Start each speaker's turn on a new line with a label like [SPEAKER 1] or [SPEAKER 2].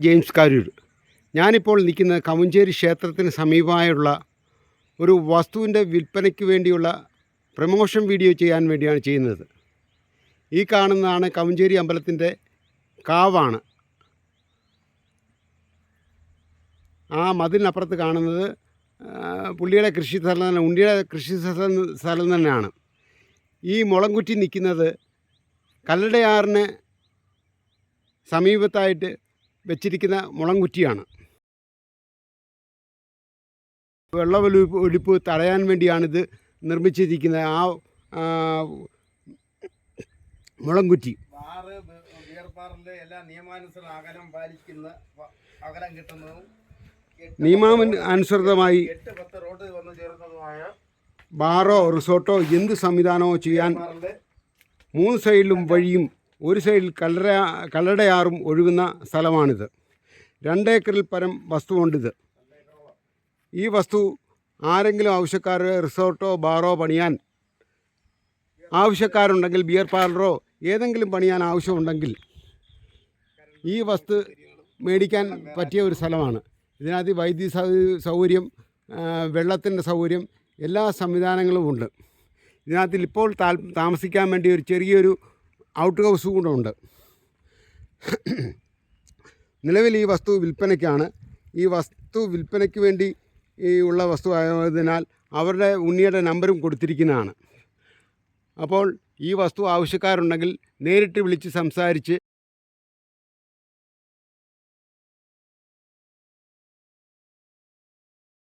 [SPEAKER 1] James Karoor. ഞാനിപ്പോൾ നിൽക്കുന്നത് കമുഞ്ചേരി ക്ഷേത്രത്തിന് സമീപമായുള്ള ഒരു വസ്തുവിന്റെ വിൽപ്പനയ്ക്ക് വേണ്ടിയുള്ള പ്രമോഷൻ വീഡിയോ ചെയ്യാൻ വേണ്ടിയാണ് ചെയ്യുന്നത്. ഈ കാണുന്നതാണ് കമുഞ്ചേരി അമ്പലത്തിന്റെ കാവാണ്. ആ മതിലിനപ്പുറത്ത് കാണുന്നത് പുള്ളിയുടെ കൃഷി സ്ഥലം ഉണ്ടിയുടെ കൃഷി സ്ഥലം സ്ഥലം തന്നെയാണ്. ഈ മുളംകുറ്റി നിൽക്കുന്നത് കല്ലടയാറിന് സമീപത്തായിട്ട് വെച്ചിരിക്കുന്ന മുളംകുറ്റിയാണ് വെള്ളമൊലിപ്പ് ഒലിപ്പ് തടയാൻ വേണ്ടിയാണിത് നിർമ്മിച്ചിരിക്കുന്നത് ആ മുളംകുറ്റി
[SPEAKER 2] ബാറ് ബ- എല്ലാ നിയമാനുസൃത അകലം പാലിക്കുന്ന അകലം കിട്ടുന്നതും എട്ട് പത്ത് റോഡ് വന്ന്
[SPEAKER 1] ബാറോ റിസോർട്ടോ എന്ത് സംവിധാനമോ ചെയ്യാൻ മൂന്ന് സൈഡിലും വഴിയും ഒരു സൈഡിൽ കല്ലറ കല്ലടയാറും ഒഴുകുന്ന സ്ഥലമാണിത്. രണ്ടേക്കറിൽ പരം വസ്തുവുണ്ടിത്. ഈ വസ്തു ആരെങ്കിലും ആവശ്യക്കാർ റിസോർട്ടോ ബാറോ പണിയാൻ ആവശ്യക്കാരുണ്ടെങ്കിൽ ബിയർ പാർലറോ ഏതെങ്കിലും പണിയാൻ ആവശ്യമുണ്ടെങ്കിൽ ഈ വസ്തു മേടിക്കാൻ പറ്റിയ ഒരു സ്ഥലമാണ്. ഇതിനകത്ത് വൈദ്യുതി സൗകര്യം വെള്ളത്തിന്റെ സൗകര്യം എല്ലാ സംവിധാനങ്ങളും ഉണ്ട്. ഇതിനകത്തിൽ ഇപ്പോൾ താമസിക്കാൻ വേണ്ടി ഒരു ചെറിയൊരു ഔട്ട് ഹൗസ് കൂടെ ഉണ്ട്. നിലവിൽ ഈ വസ്തു വിൽപ്പനയ്ക്കാണ്. ഈ വസ്തു വിൽപ്പനയ്ക്ക് വേണ്ടി ഈ ഉള്ള വസ്തു ആയതിനാൽ അവരുടെ ഉണ്ണിയുടെ നമ്പരും കൊടുത്തിരിക്കുന്നതാണ്. അപ്പോൾ ഈ വസ്തു ആവശ്യക്കാരുണ്ടെങ്കിൽ നേരിട്ട് വിളിച്ച് സംസാരിച്ച്